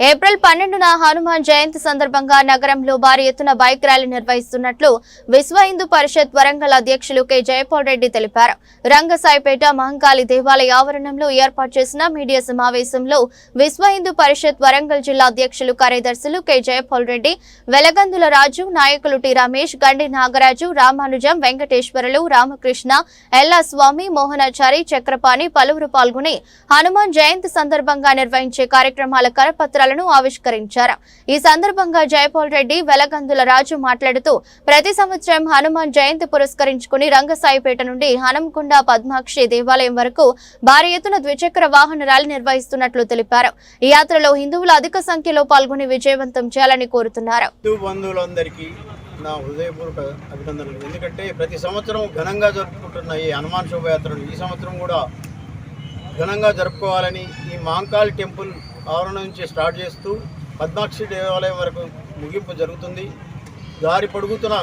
April పన్నెండున హనుమాన్ జయంతి సందర్భంగా నగరంలో భారీ ఎత్తున బైక్ ర్యాలీ నిర్వహిస్తున్నట్లు విశ్వ హిందూ పరిషత్ వరంగల్ అధ్యక్షులు కె. జయపాల్ రెడ్డి తెలిపారు. రంగసాయిపేట మహంకాళి దేవాలయ ఆవరణంలో ఏర్పాటు చేసిన మీడియా సమావేశంలో విశ్వ హిందూ పరిషత్ వరంగల్ జిల్లా అధ్యక్షులు కార్యదర్శులు కె. జయపాల్ రెడ్డి వెలగందుల రాజు నాయకులు టి. రమేష్ గండి నాగరాజు రామానుజం వెంకటేశ్వరులు రామకృష్ణ ఎల్లా స్వామి మోహనాచారి చక్రపాణి పలువురు పాల్గొని హనుమాన్ జయంతి సందర్భంగా నిర్వహించే కార్యక్రమాల పథకాలను ఆవిష్కరించారు. ఈ సందర్భంగా జయపాల్ రెడ్డి వెలగందుల రాజు మాట్లాడుతూ ప్రతి సంవత్సరం హనుమాన్ జయంతి పురస్కరించుకుని రంగసాయిపేట నుండి హనంకొండ పద్మాక్షి దేవాలయం వరకు భారీ ఎత్తున ద్విచక్ర వాహన ర్యాలీ నిర్వహిస్తున్నట్లు తెలిపారు. ఈ యాత్రలో హిందువులు అధిక సంఖ్యలో పాల్గొని విజయవంతం చేయాలని కోరుతున్నారు. నా హృదయపూర్వక అభినందనలు. ఎందుకంటే ప్రతి సంవత్సరం ఘనంగా జరుపుకుంటున్న ఈ హనుమాన్ శోభయాత్రను ఈ సంవత్సరం కూడా ఘనంగా జరుపుకోవాలని ఈ మాంకాల్ టెంపుల్ ఆవరణ నుంచి స్టార్ట్ చేస్తూ పద్మాక్షి దేవాలయం వరకు ముగింపు జరుగుతుంది. దారి పొడుగుతున్న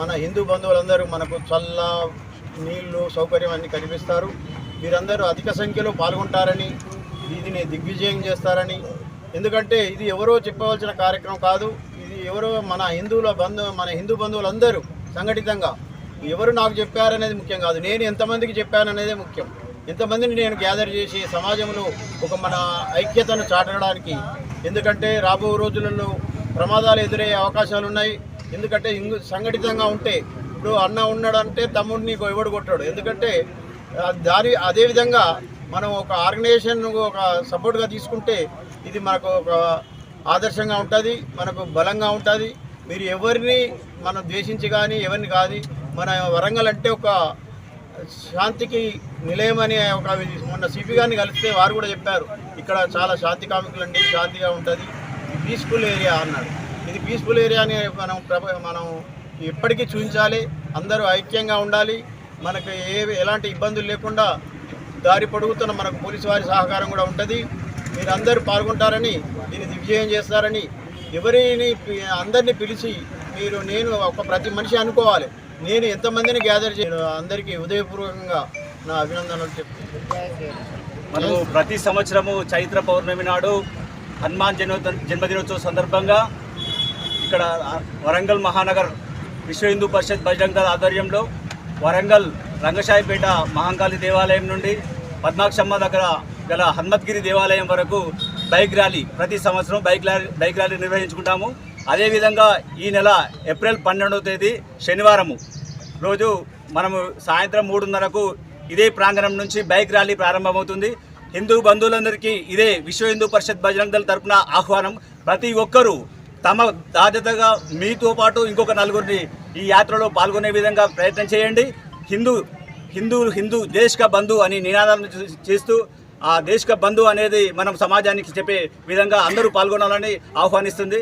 మన హిందూ బంధువులందరూ మనకు చల్ల నీళ్ళు సౌకర్యం అన్ని కనిపిస్తారు వీరందరూ అధిక సంఖ్యలో పాల్గొంటారని దీనిని దిగ్విజయం చేస్తారని. ఎందుకంటే ఇది ఎవరో చెప్పవలసిన కార్యక్రమం కాదు. ఇది ఎవరో మన హిందువుల బంధు మన హిందూ బంధువులందరూ సంఘటితంగా ఎవరు నాకు చెప్పారనేది ముఖ్యం కాదు. నేను ఎంతమందికి చెప్పాననేదే ముఖ్యం. ఇంతమందిని నేను గ్యాదర్ చేసి సమాజంలో ఒక మన ఐక్యతను చాటడానికి ఎందుకంటే రాబో రోజులలో ప్రమాదాలు ఎదురయ్యే అవకాశాలు ఉన్నాయి. ఎందుకంటే ఇంగు సంఘటితంగా ఉంటే ఇప్పుడు అన్న ఉన్నాడంటే తమ్ముడిని ఎవడు కొట్టాడు. ఎందుకంటే దాని అదేవిధంగా మనం ఒక ఆర్గనైజేషన్ ఒక సపోర్ట్గా తీసుకుంటే ఇది మనకు ఒక ఆదర్శంగా ఉంటుంది మనకు బలంగా ఉంటుంది. మీరు ఎవరిని మనం ద్వేషించి కానీ ఎవరిని కాదు మన వరంగల్ అంటే ఒక శాంతికి నిలయమని ఒక మొన్న సిపి గారిని కలిస్తే వారు కూడా చెప్పారు ఇక్కడ చాలా శాంతి కామికులండి శాంతిగా ఉంటుంది పీస్ఫుల్ ఏరియా అన్నాడు ఇది పీస్ఫుల్ ఏరియా అని మనం ప్రభ మనం ఎప్పటికీ చూపించాలి అందరూ ఐక్యంగా ఉండాలి మనకు ఏ ఎలాంటి ఇబ్బందులు లేకుండా దారి పొడుగుతున్న మనకు పోలీసు వారి సహకారం కూడా ఉంటుంది మీరందరూ పాల్గొంటారని దీన్ని దిగ్విజయం చేస్తారని ఎవరిని అందరినీ పిలిచి మీరు నేను ఒక ప్రతి మనిషి అనుకోవాలి. నేను ఎంతమందిని గ్యాదర్ చేయను అందరికీ ఉదయపూర్వకంగా నా అభినందనలు చెప్తున్నాను. మనము ప్రతి సంవత్సరము చైత్ర పౌర్ణమి నాడు హనుమాన్ జన్మ జన్మదినోత్సవ సందర్భంగా ఇక్కడ వరంగల్ మహానగర్ విశ్వ హిందూ పరిషత్ బజరంగ దళ ఆధ్వర్యంలో వరంగల్ రంగశాయిపేట మహంకాళి దేవాలయం నుండి పద్మాక్షమ్మ దగ్గర గల హనుమత్గిరి దేవాలయం వరకు బైక్ ర్యాలీ ప్రతి సంవత్సరం బైక్ ర్యాలీ బైక్ ర్యాలీ నిర్వహించుకుంటాము. అదేవిధంగా ఈ నెల ఏప్రిల్ పన్నెండవ తేదీ శనివారము. రోజు మనము సాయంత్రం మూడున్నరకు ఇదే ప్రాంగణం నుంచి బైక్ ర్యాలీ ప్రారంభమవుతుంది. హిందూ బంధువులందరికీ ఇదే విశ్వ హిందూ పరిషత్ బజరంగ దళ తరపున ఆహ్వానం. ప్రతి ఒక్కరూ తమ బాధ్యతగా మీతో పాటు ఇంకొక నలుగురిని ఈ యాత్రలో పాల్గొనే విధంగా ప్రయత్నం చేయండి. హిందూ హిందూ హిందూ దేశక బంధు అని నినాదాలను చేస్తూ ఆ దేశక బంధు అనేది మనం సమాజానికి చెప్పే విధంగా అందరూ పాల్గొనాలని ఆహ్వానిస్తుంది.